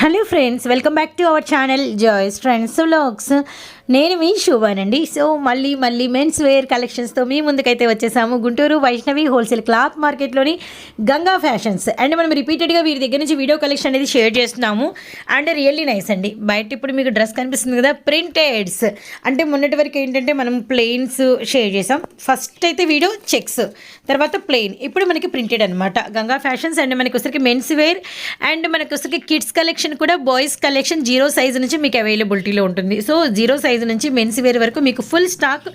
Hello friends welcome back to our channel joys friends vlogs నేను మీ శుభానండి. So మళ్ళీ మళ్ళీ మెన్స్ వేర్ కలెక్షన్స్తో మీ ముందుకైతే వచ్చేసాము. గుంటూరు వైష్ణవి హోల్సేల్ క్లాత్ మార్కెట్లోని గంగా ఫ్యాషన్స్ అండ్ మనం రిపీటెడ్గా వీరి దగ్గర నుంచి వీడియో కలెక్షన్ అనేది షేర్ చేస్తున్నాము. అండ్ రియల్లీ నైస్ అండి. బయట ఇప్పుడు మీకు డ్రెస్ కనిపిస్తుంది కదా ప్రింటెడ్స్ అంటే మొన్నటి వరకు ఏంటంటే మనం ప్లెయిన్స్ షేర్ చేసాం. ఫస్ట్ అయితే వీడియో చెక్స్ తర్వాత ప్లెయిన్ ఇప్పుడు మనకి ప్రింటెడ్ అనమాట గంగా ఫ్యాషన్స్ అండ్ మనకి వచ్చరికి మెన్స్ వేర్ అండ్ మనకి వచ్చరికి కిడ్స్ కలెక్షన్ కూడా బాయ్స్ కలెక్షన్ జీరో సైజ్ నుంచి మీకు అవైలబిలిటీలో ఉంటుంది. సో జీరో సైజ్ నుంచి మెన్స్ వేర్ వరకు మీకు full stock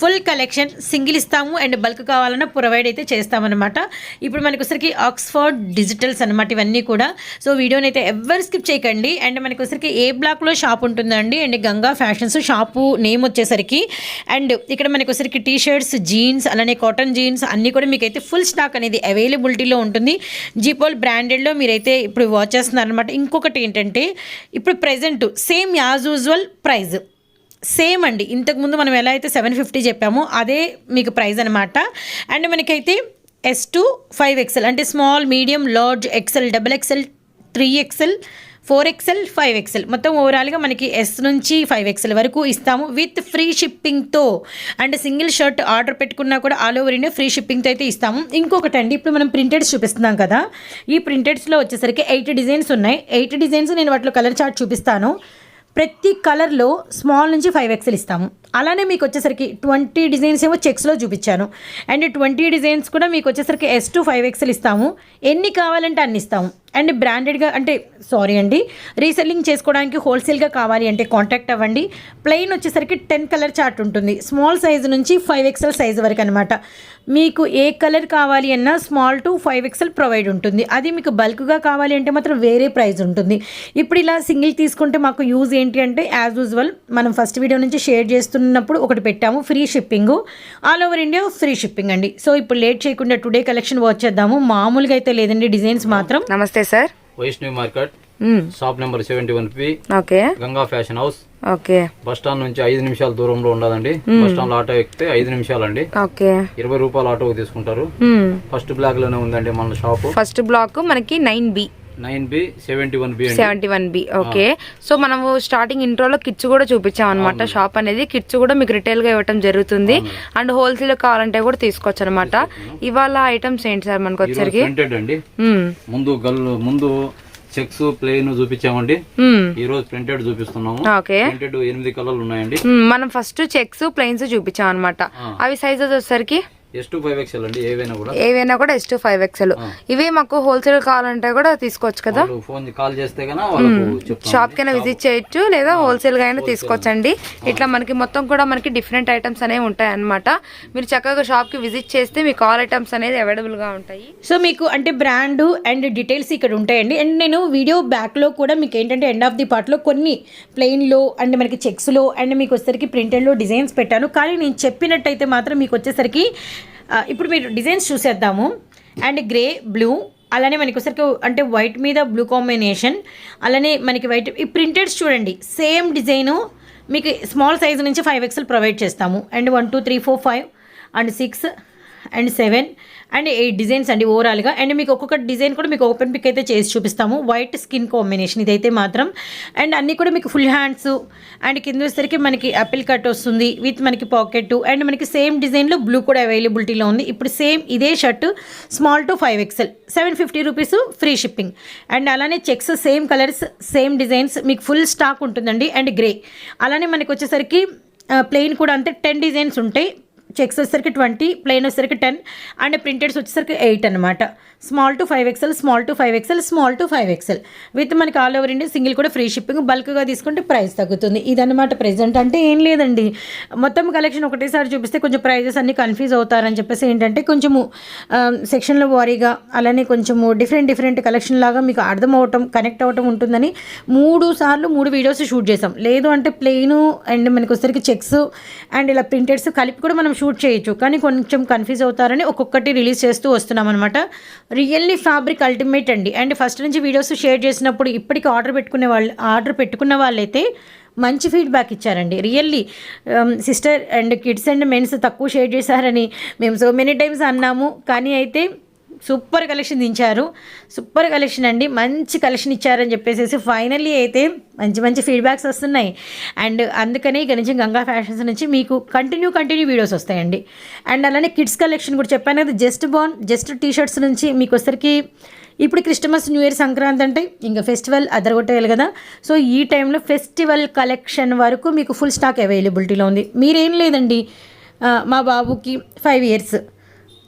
full collection single ఇస్తాము అండ్ బల్క్ కావాలన్నా ప్రొవైడ్ అయితే చేస్తామన్నమాట. ఇప్పుడు మనకు ఒకసారికి ఆక్స్ఫర్డ్ డిజిటల్స్ అనమాట ఇవన్నీ కూడా. సో వీడియోని అయితే ఎవరు స్కిప్ చేయకండి. అండ్ మనకు ఒకసారికి ఏ బ్లాక్లో షాప్ ఉంటుందండి? And Ganga fashions shop name వచ్చేసరికి. అండ్ ఇక్కడ మనకు ఒకసారికి టీ షర్ట్స్ జీన్స్ అలానే కాటన్ జీన్స్ అన్నీ కూడా మీకైతే ఫుల్ స్టాక్ అనేది అవైలబిలిటీలో ఉంటుంది. జీపోల్ బ్రాండెడ్లో మీరైతే ఇప్పుడు వాచ్ చేస్తున్నారనమాట ఇంకొకటి ఇంకొకటి ఏంటంటే ఇప్పుడు present same as usual price same అండి. ఇంతకుముందు మనం ఎలా అయితే సెవెన్ ఫిఫ్టీ చెప్పామో అదే మీకు ప్రైజ్ అనమాట అండ్ మనకైతే ఎస్ టూ ఫైవ్ ఎక్సెల్ అంటే small medium large XL double XL three XL four XL five XL. మొత్తం ఓవరాల్గా మనకి ఎస్ నుంచి ఫైవ్ ఎక్సెల్ వరకు ఇస్తాము. విత్ ఫ్రీ షిప్పింగ్తో అండ్ సింగిల్ షర్ట్ ఆర్డర్ పెట్టుకున్నా కూడా ఆల్ ఓవర్ ఇండియా ఫ్రీ షిప్పింగ్తో అయితే ఇస్తాము. ఇంకొకటి అండి ఇప్పుడు మనం ప్రింటెడ్స్ చూపిస్తున్నాం కదా. ఈ ప్రింటెడ్స్లో వచ్చేసరికి ఎయిట్ డిజైన్స్ ఉన్నాయి. ఎయిట్ డిజైన్స్ నేను వాటిలో కలర్ చార్ట్ చూపిస్తాను. ప్రతి కలర్లో స్మాల్ నుంచి ఫైవ్ ఎక్స్ఎల్ ఇస్తాము. అలానే మీకు వచ్చేసరికి ట్వంటీ డిజైన్స్ ఏమో చెక్స్లో చూపించాను. అండ్ ట్వంటీ డిజైన్స్ కూడా మీకు వచ్చేసరికి ఎస్ టు ఫైవ్ ఎక్స్ఎల్ ఇస్తాము. ఎన్ని కావాలంటే అన్ని ఇస్తాము. అండ్ బ్రాండెడ్గా అంటే సారీ అండి రీసెల్లింగ్ చేసుకోవడానికి హోల్సేల్గా కావాలి అంటే కాంటాక్ట్ అవ్వండి. ప్లెయిన్ వచ్చేసరికి టెన్ కలర్ చార్ట్ ఉంటుంది. స్మాల్ సైజ్ నుంచి ఫైవ్ ఎక్సెల్ సైజ్ వరకు అనమాట మీకు ఏ కలర్ కావాలి అన్నా small to five XL provide ఉంటుంది. అది మీకు బల్క్గా కావాలి అంటే మాత్రం వేరే ప్రైస్ ఉంటుంది. ఇప్పుడు ఇలా సింగిల్ తీసుకుంటే మాకు యూజ్ ఏంటి అంటే యాజ్ యూజువల్ మనం ఫస్ట్ వీడియో నుంచి షేర్ చేస్తున్నప్పుడు ఒకటి పెట్టాము free shipping. All over India free shipping అండి. సో ఇప్పుడు లేట్ చేయకుండా టుడే కలెక్షన్ వాచ్ చేద్దాము. మామూలుగా అయితే లేదండి డిజైన్స్ మాత్రం. నమస్తే sir. Vaishnavi market. Shop number seventy one P okay. Ganga fashion house. Okay. Bus stand నుంచి ఐదు నిమిషాల దూరంలో ఉండదండి బస్ స్టాండ్ ఆటో ఎక్కితే ఐదు నిమిషాలండి. ఓకే. ఇరవై రూపాయలు ఆటో తీసుకుంటారు. ఫస్ట్ బ్లాక్లోనే ఉందండి మన షాపు. ఫస్ట్ బ్లాక్ మనకి nine B. Seventy one B okay. So మనము స్టార్టింగ్ ఇంట్రోలో కిట్స్ కూడా చూపించాం అనమాట షాప్ అనేది కిట్స్ కూడా మీకు రిటైల్గా ఇవ్వటం జరుగుతుంది. అండ్ హోల్సేల్ కావాలంటే కూడా తీసుకోవచ్చు. అనమాట ఇవాళ ఐటమ్స్ ఏంటి సార్ మనకు వచ్చరికి ప్రింటెడ్ అండి. మ్మ్. ముందు గల్ ముందు చెక్స్ ప్లేన్ చూపించామండి. ఈ రోజు ప్రింటెడ్ చూపిస్తున్నాము. ప్రింటెడ్ ఎనిమిది కలర్లు ఉన్నాయండి. మనం ఫస్ట్ చెక్స్ ప్లెయిన్స్ చూపించాం అనమాట. అవి సైజెస్ వచ్చేసరికి? ఏవైనా కూడా? ఏవైనా కూడా ఎస్ టు ఫైవ్ ఎక్స్ఎల్ ఇవి మాకు హోల్సేల్ కావాలంటే కూడా తీసుకోవచ్చు కదా? కాల్ చేస్తే షాప్ కైనా విజిట్ చేయొచ్చు లేదా హోల్సేల్గా అయినా తీసుకోవచ్చండి. ఇట్లా మనకి మొత్తం కూడా మనకి డిఫరెంట్ ఐటమ్స్ అనేవి ఉంటాయి అన్నమాట మీరు చక్కగా షాప్కి విజిట్ చేస్తే మీకు ఆల్ ఐటమ్స్ అనేది అవైలబుల్గా ఉంటాయి. సో మీకు అంటే బ్రాండ్ అండ్ డీటెయిల్స్ ఇక్కడ ఉంటాయండి. అండ్ నేను వీడియో బ్యాక్లో కూడా మీకు ఏంటంటే ఎండ్ ఆఫ్ ది పార్ట్లో కొన్ని ప్లెయిన్లో అండ్ మనకి చెక్స్లో అండ్ మీకు వచ్చేసరికి ప్రింటెడ్లో డిజైన్స్ పెట్టాను. కానీ నేను చెప్పినట్టయితే మాత్రం మీకు వచ్చేసరికి ఇప్పుడు మీరు డిజైన్స్ చూసేద్దాము. అండ్ గ్రే బ్లూ అలానే మనకి ఒకసారికి అంటే వైట్ మీద బ్లూ కాంబినేషన్ అలానే మనకి వైట్ ఈ ప్రింటెడ్స్ చూడండి సేమ్ డిజైను మీకు స్మాల్ సైజ్ నుంచి ఫైవ్ ఎక్స్ఎల్ ప్రొవైడ్ చేస్తాము. And one two three four five and six and seven and eight designs అండి ఓవరాల్గా అండ్ మీకు ఒక్కొక్క డిజైన్ కూడా మీకు ఓపెన్ పిక్ అయితే చేసి చూపిస్తాము. వైట్ స్కిన్ కాంబినేషన్ ఇదైతే మాత్రం. అండ్ అన్నీ కూడా మీకు ఫుల్ హ్యాండ్స్ అండ్ కింద వచ్చేసరికి మనకి యాపిల్ కట్ వస్తుంది. విత్ మనకి పాకెట్ అండ్ మనకి సేమ్ డిజైన్లో బ్లూ కూడా అవైలబిలిటీలో ఉంది. ఇప్పుడు సేమ్ ఇదే shirt small to five XL seven fifty rupees free shipping and అలానే checks same colours same designs మీకు ఫుల్ స్టాక్ ఉంటుందండి. అండ్ గ్రే అలానే మనకి వచ్చేసరికి uh, ప్లెయిన్ కూడా అంతే. టెన్ డిజైన్స్ ఉంటాయి. చెక్స్ వచ్చేసరికి ట్వంటీ ప్లెయిన్ వచ్చేసరికి టెన్ అండ్ ప్రింటెడ్స్ వచ్చేసరికి ఎయిట్ అనమాట small to five XL small to five XL small to five XL. With మనకి ఆల్ ఓవర్ ఇండియా సింగిల్ కూడా ఫ్రీ షిప్పింగ్ బల్క్గా తీసుకుంటే ప్రైస్ తగ్గుతుంది. ఇదనమాట ప్రెజెంట్ అంటే ఏం లేదండి. మొత్తం కలెక్షన్ ఒకటేసారి చూపిస్తే కొంచెం ప్రైజెస్ అన్నీ కన్ఫ్యూజ్ అవుతారని చెప్పేసి ఏంటంటే కొంచెము సెక్షన్ల వారీగా అలానే కొంచెము డిఫరెంట్ డిఫరెంట్ కలెక్షన్ లాగా మీకు అర్థం అవటం కనెక్ట్ అవ్వటం ఉంటుందని మూడు సార్లు మూడు వీడియోస్ షూట్ చేసాం లేదు అంటే ప్లెయిన్ అండ్ మనకి వచ్చరికి చెక్స్ అండ్ ఇలా ప్రింటెడ్స్ కలిపి కూడా మనం షూట్ చేయొచ్చు. కానీ కొంచెం కన్ఫ్యూజ్ అవుతారని ఒక్కొక్కటి రిలీజ్ చేస్తూ వస్తున్నాం అనమాట రియల్లీ ఫ్యాబ్రిక్ అల్టిమేట్ అండి. అండ్ ఫస్ట్ నుంచి వీడియోస్ షేర్ చేసినప్పుడు ఇప్పటికి ఆర్డర్ పెట్టుకునే వాళ్ళు ఆర్డర్ పెట్టుకున్న వాళ్ళైతే మంచి ఫీడ్బ్యాక్ ఇచ్చారండి. Really sister and kids and mens తక్కువ షేర్ చేశారని మేము సో మెనీ టైమ్స్ అన్నాము. కానీ అయితే సూపర్ కలెక్షన్ దించారు. సూపర్ కలెక్షన్ అండి. మంచి కలెక్షన్ ఇచ్చారని చెప్పేసి ఫైనల్లీ అయితే మంచి మంచి ఫీడ్బ్యాక్స్ వస్తున్నాయి. అండ్ అందుకనే ఇక నుంచి గంగా ఫ్యాషన్స్ నుంచి మీకు కంటిన్యూ కంటిన్యూ వీడియోస్ వస్తాయండి. అండ్ అలానే కిడ్స్ కలెక్షన్ కూడా చెప్పాను కదా just born just T shirts నుంచి మీకు వచ్చరికి ఇప్పుడు క్రిస్టమస్ న్యూ ఇయర్ సంక్రాంతి అంటే ఇంకా ఫెస్టివల్ అదరగొట్టేయాలి కదా. సో ఈ టైంలో ఫెస్టివల్ కలెక్షన్ వరకు మీకు ఫుల్ స్టాక్ అవైలబిలిటీలో ఉంది. మీరేం లేదండి. మా బాబుకి ఫైవ్ ఇయర్స్.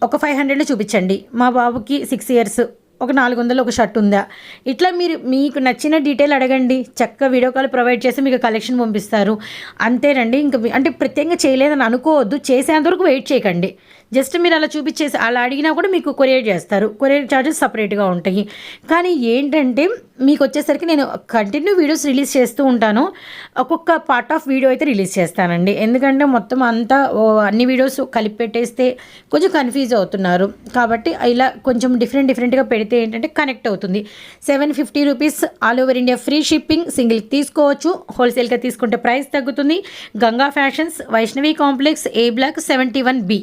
ఒక ఫైవ్ హండ్రెడ్లో చూపించండి. మా బాబుకి సిక్స్ ఇయర్స్ ఒక నాలుగు వందలు ఒక షర్ట్ ఉందా? ఇట్లా మీరు మీకు నచ్చిన డీటెయిల్ అడగండి. చక్కగా వీడియో కాల్ ప్రొవైడ్ చేసి మీకు కలెక్షన్ పంపిస్తారు. అంతేనండి. ఇంకా అంటే ప్రత్యేకంగా చేయలేదని అనుకోవద్దు. చేసేంత వరకు వెయిట్ చేయకండి. జస్ట్ మీరు అలా చూపించేసి అలా అడిగినా కూడా మీకు కొరియర్ చేస్తారు. కొరియర్ ఛార్జెస్ సపరేట్గా ఉంటాయి. కానీ ఏంటంటే మీకు వచ్చేసరికి నేను కంటిన్యూ వీడియోస్ రిలీజ్ చేస్తూ ఉంటాను. ఒక్కొక్క పార్ట్ ఆఫ్ వీడియో అయితే రిలీజ్ చేస్తానండి. ఎందుకంటే మొత్తం అంతా అన్ని వీడియోస్ కలిపి పెట్టేస్తే కొంచెం కన్ఫ్యూజ్ అవుతున్నారు. కాబట్టి ఇలా కొంచెం డిఫరెంట్ డిఫరెంట్గా పెడితే ఏంటంటే కనెక్ట్ అవుతుంది. Seven fifty rupees all over India free shipping single తీసుకోవచ్చు. హోల్సేల్గా తీసుకుంటే ప్రైస్ తగ్గుతుంది. Ganga fashions Vaishnavi complex A block seventy one B.